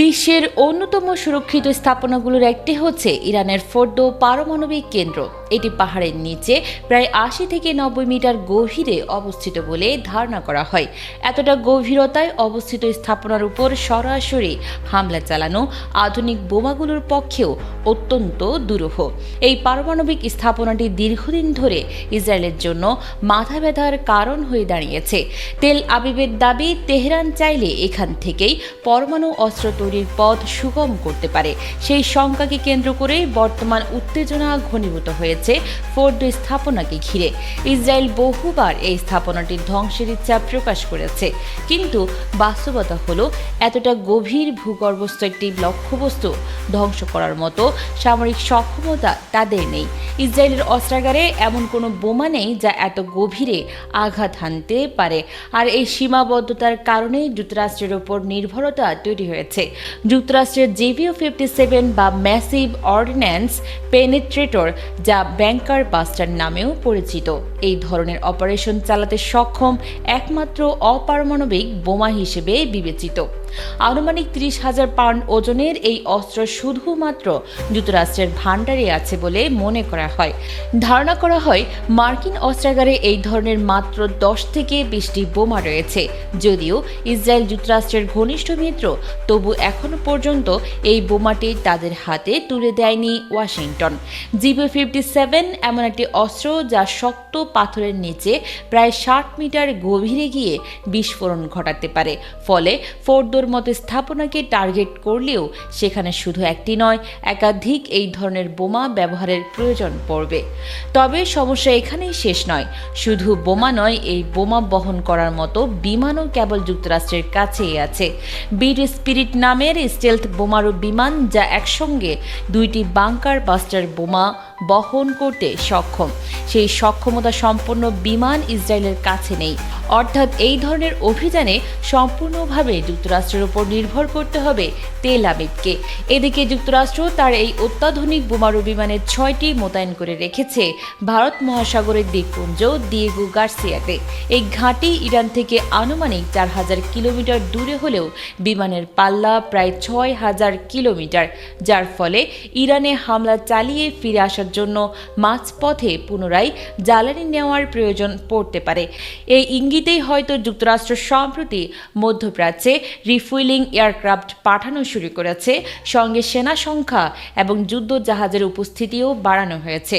বিশ্বের অন্যতম সুরক্ষিত স্থাপনাগুলোর একটি হচ্ছে ইরানের ফোর্দো পারমাণবিক কেন্দ্র। এটি পাহাড়ের নিচে প্রায় আশি থেকে নব্বই মিটার গভীরে অবস্থিত বলে ধারণা করা হয়। এতটা গভীরতায় অবস্থিত স্থাপনার উপর সরাসরি হামলা চালানো আধুনিক বোমাগুলোর পক্ষেও অত্যন্ত দুরূহ। এই পারমাণবিক স্থাপনাটি দীর্ঘদিন ধরে ইসরায়েলের জন্য মাথা ব্যথার কারণ হয়ে দাঁড়িয়েছে। তেল আবিবের দাবি, তেহরান চাইলে এখান থেকেই পরমাণু অস্ত্র তৈরির পথ সুগম করতে পারে। সেই শঙ্কাকে কেন্দ্র করে বর্তমান উত্তেজনা ঘনীভূত হয়েছে ফোর্ড স্থাপনাকে ঘিরে। ইসরায়েল বহুবার এই স্থাপনাটির ধ্বংসের ইচ্ছা প্রকাশ করেছে। কিন্তু বাস্তবতা হলো, এতটা গভীর ভূগর্ভস্থ একটি লক্ষ্যবস্তু ধ্বংস করার মতো সামরিক সক্ষমতা তাদের নেই। ইসরায়েলের অস্ত্রাগারে এমন কোনো বোমা নেই যা এত গভীরে আঘাত হানতে পারে। আর এই সীমাবদ্ধতার কারণেই যুক্তরাষ্ট্রের ওপর নির্ভরতা তৈরি হয়েছে। যুক্তরাষ্ট্রের G B U fifty seven বা ম্যাসিভ অর্ডিন্যান্স পেনিট্রেটর যা ব্যাংকার বাস্টার নামেও পরিচিত। এই ধরনের অপারেশন চালাতে সক্ষম একমাত্র অপারমাণবিক বোমা হিসেবে বিবেচিত। আনুমানিক ত্রিশ হাজার পাউন্ড ওজনের এই অস্ত্র শুধুমাত্র যুক্তরাষ্ট্রের ভাণ্ডারে আছে বলে মনে করা হয়। ধারণা করা হয়, মার্কিন অস্ত্রাগারে এই ধরনের মাত্র দশ থেকে বিশটি বোমা রয়েছে। যদিও ইসরায়েল যুক্তরাষ্ট্রের ঘনিষ্ঠ মিত্র, তবু এখনও পর্যন্ত এই বোমাটি তাদের হাতে তুলে দেয়নি ওয়াশিংটন। জিবি ফিফটি সেভেন এমন একটি অস্ত্র যা শক্ত পাথরের নিচে প্রায় ষাট মিটার গভীরে গিয়ে বিস্ফোরণ ঘটাতে পারে। ফলে ফোর্দোর মতো স্থাপনাকে টার্গেট করলেও সেখানে শুধু একটি নয়, একাধিক এই ধরনের বোমা ব্যবহারের প্রয়োজন পড়বে। তবে সমস্যা এখানেই শেষ নয়। শুধু বোমা নয়, এই বোমা বহন করার মতো বিমানও কেবল যুক্তরাষ্ট্রের কাছেই আছে। বিট স্পিরিট নামের স্টেলথ বোমারু বিমান যা একসঙ্গে দুইটি বাংকার বাস্টার বোমা বহন করতে সক্ষম। সেই সক্ষমতা সম্পন্ন বিমান ইসরায়েলের কাছে নেই। অর্থাৎ এই ধরনের অভিযানে সম্পূর্ণভাবে যুক্তরাষ্ট্রের উপর নির্ভর করতে হবে তেল আবিবকে। এদিকে যুক্তরাষ্ট্র তার এই অত্যাধুনিক বোমারু বিমানের ছয়টি মোতায়েন করে রেখেছে ভারত মহাসাগরের দ্বীপপুঞ্জ দিয়েগু গার্সিয়াতে। এই ঘাঁটি ইরান থেকে আনুমানিক চার হাজার কিলোমিটার দূরে হলেও বিমানের পাল্লা প্রায় ছয় হাজার কিলোমিটার, যার ফলে ইরানে হামলা চালিয়ে ফিরে আসার জন্য মাঝপথে পুনরায় জ্বালানি নেওয়ার প্রয়োজন পড়তে পারে। এই ইঙ্গিতেই হয়তো যুক্তরাষ্ট্র সম্প্রতি মধ্যপ্রাচ্যে রিফুইলিং এয়ারক্রাফট পাঠানো শুরু করেছে। সঙ্গে সেনা সংখ্যা এবং যুদ্ধ জাহাজের উপস্থিতিও বাড়ানো হয়েছে।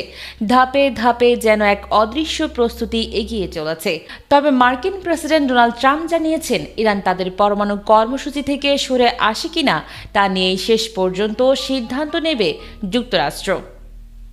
ধাপে ধাপে যেন এক অদৃশ্য প্রস্তুতি এগিয়ে চলেছে। তবে মার্কিন প্রেসিডেন্ট ডোনাল্ড ট্রাম্প জানিয়েছেন, ইরান তাদের পরমাণু কর্মসূচি থেকে সরে আসে কিনা তা নিয়ে শেষ পর্যন্ত সিদ্ধান্ত নেবে যুক্তরাষ্ট্র।